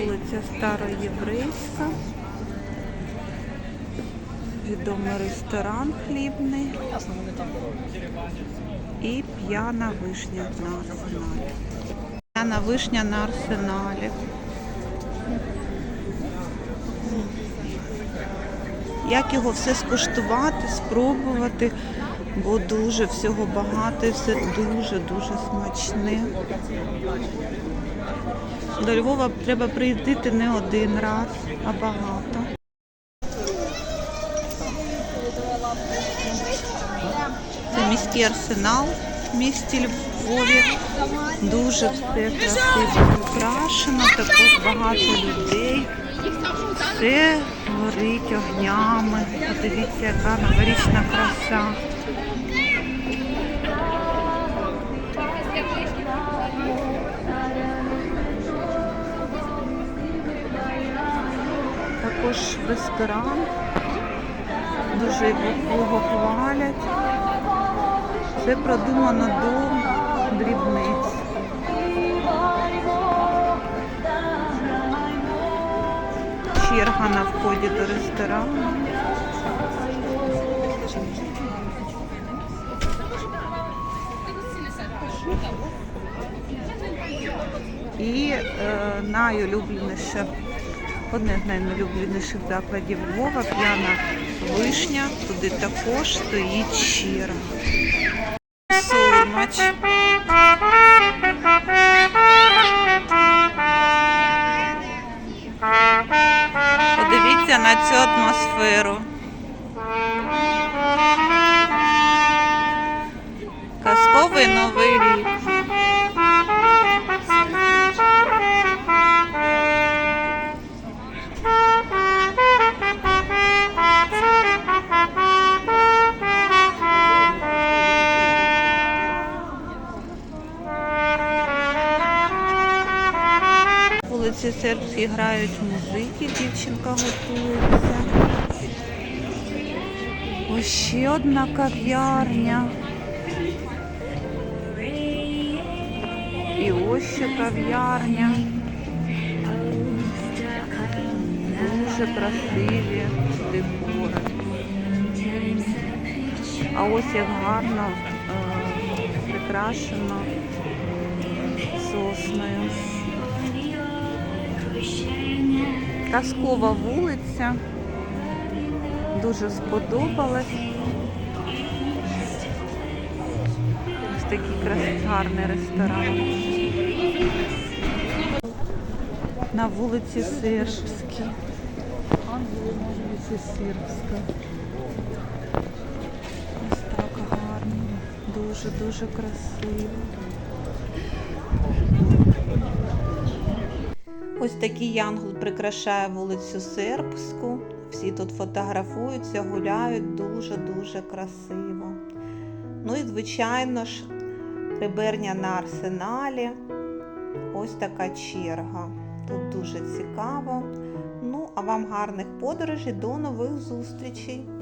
вулиця Староєврейська. Відомий ресторан хлібний. І п'яна вишня на арсеналі. П'яна вишня на арсеналі. Як його все скуштувати, спробувати, бо дуже всього багато і все дуже-дуже смачне. До Львова треба приїздити не один раз, а багато. Це міський арсенал в місті Львові. Дуже все красиво прикрашено, також багато людей. Все горить огнями. Подивіться, яка новорічна краса. Також ресторан. Дуже його хвалять. Все продумано до дрібниць. Черга на вході до ресторану. І е, найулюбленіше, одне з найулюбленіших закладів Львова, п'яна вишня. Туди також стоїть черга. So. Подивіться на цю атмосферу. Казковий новий рік. Вулиці Сербській грають музики, дівчинка готується. Ось ще одна кав'ярня. І ось ще кав'ярня. Дуже красиві декори. А ось як гарно е, прикрашено сосною. Казкова вулиця. Дуже сподобалась. Ось такий гарний ресторан. На вулиці Сербській. Ангели на вулиці Сербська. Ось так гарно. Дуже-дуже красиво. Ось такий янгол прикрашає вулицю Сербську. Всі тут фотографуються, гуляють дуже-дуже красиво. Ну і, звичайно ж, приберня на арсеналі. Ось така черга. Тут дуже цікаво. Ну, а вам гарних подорожей, до нових зустрічей!